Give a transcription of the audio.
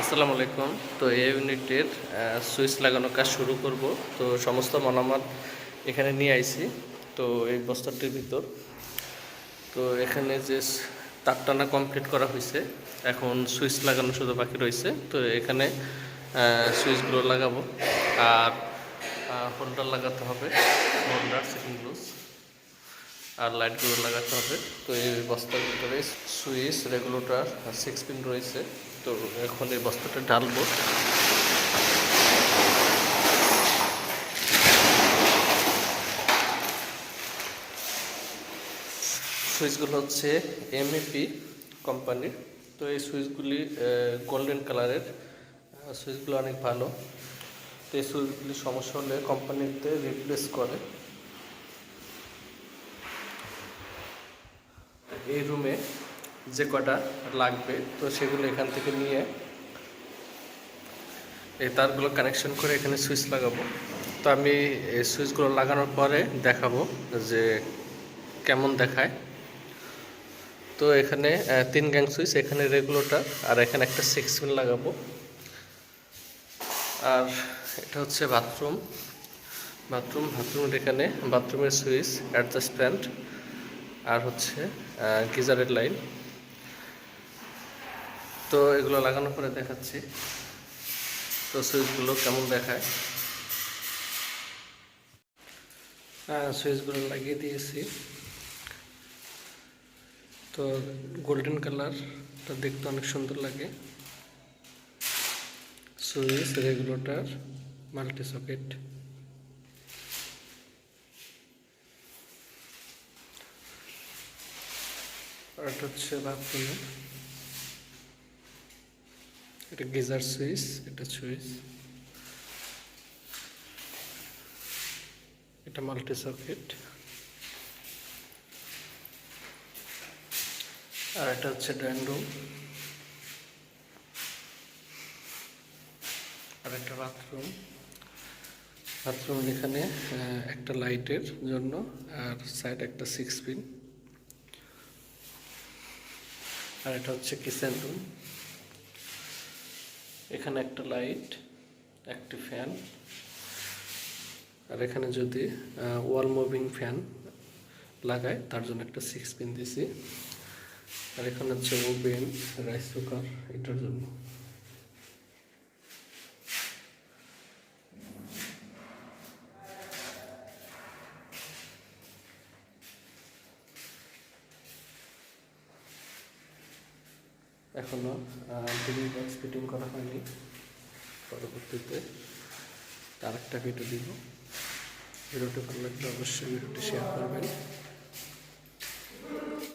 আসসালামু আলাইকুম। তো এই ইউনিটের সুইচ লাগানোর কাজ শুরু করব। তো সমস্ত মনামাত এখানে নিয়ে আইছি। তো এই বস্তাটির ভিতর, তো এখানে যে তার টানা কমপ্লিট করা হয়েছে এখন সুইচ লাগানো শুধু বাকি রয়েছে তো এখানে সুইচগুলো লাগাবো। আর হোল্ডার লাগাতে হবে। হোল্ডার সেকেন্ড গ্লুস আর লাইটগুলো লাগাতে হবে। তো এই বস্তার ভিতরে সুইচ, রেগুলেটর আর সিক্স পিন রয়েছে। তো এখন এই বস্তাটা ঢালবো। সুইচগুলো হচ্ছে এমএপি কোম্পানির। তো এই সুইচগুলি গোল্ডেন কালারের সুইচগুলো অনেক ভালো। তো এই সুইচগুলি সমস্যা হলে কোম্পানিতে রিপ্লেস করে। এই রুমে যে কটা লাগবে, তো সেগুলো এখান থেকে নিয়ে এই তারগুলো কানেকশন করে এখানে সুইচ লাগাবো। তো আমি এই সুইচগুলো লাগানোর পরে দেখাবো যে কেমন দেখায়। তো এখানে তিন গ্যাং সুইচ এখানে রেগুলেটর আর এখানে একটা সিক্স পিন লাগাবো। আর এটা হচ্ছে বাথরুম বাথরুম বাথরুমের এখানে বাথরুমের সুইচ অ্যাডজাস্টমেন্ট আর হচ্ছে গিজারের লাইন তো এগুলো লাগানোর পরে দেখাচ্ছি। তো সুইচগুলো কেমন দেখায়? হ্যাঁ সুইচগুলো লাগিয়ে দিয়েছি। তো গোল্ডেন কালারটা দেখতে অনেক সুন্দর লাগে। সুইচ, রেগুলেটর মাল্টি সকেট আর হচ্ছে বাথরুমে। এটা গিজার সুইচ, এটা সুইচ। এটা মাল্টি সকেট আর এটা হচ্ছে ড্রয়িং রুম। আর একটা বাথরুম বাথরুম এখানে একটা লাইটের জন্য, আর সাইড একটা সিক্স পিন আর এটা হচ্ছে কিচেন রুম এখানে একটা লাইট, একটি ফ্যান, আর এখানে যদি ওয়াল মুভিং ফ্যান লাগায় তার জন্য একটা সিক্স পিন দিছি। আর এখানে হচ্ছে ওভেন রাইস কুকার এটার জন্য। এখনও টিভি বক্স ফিটিং করা হয়নি পরবর্তীতে। আরেকটা ভিডিও দিব। ভিডিওটি ভালো লাগলে অবশ্যই ভিডিওটি শেয়ার করবেন।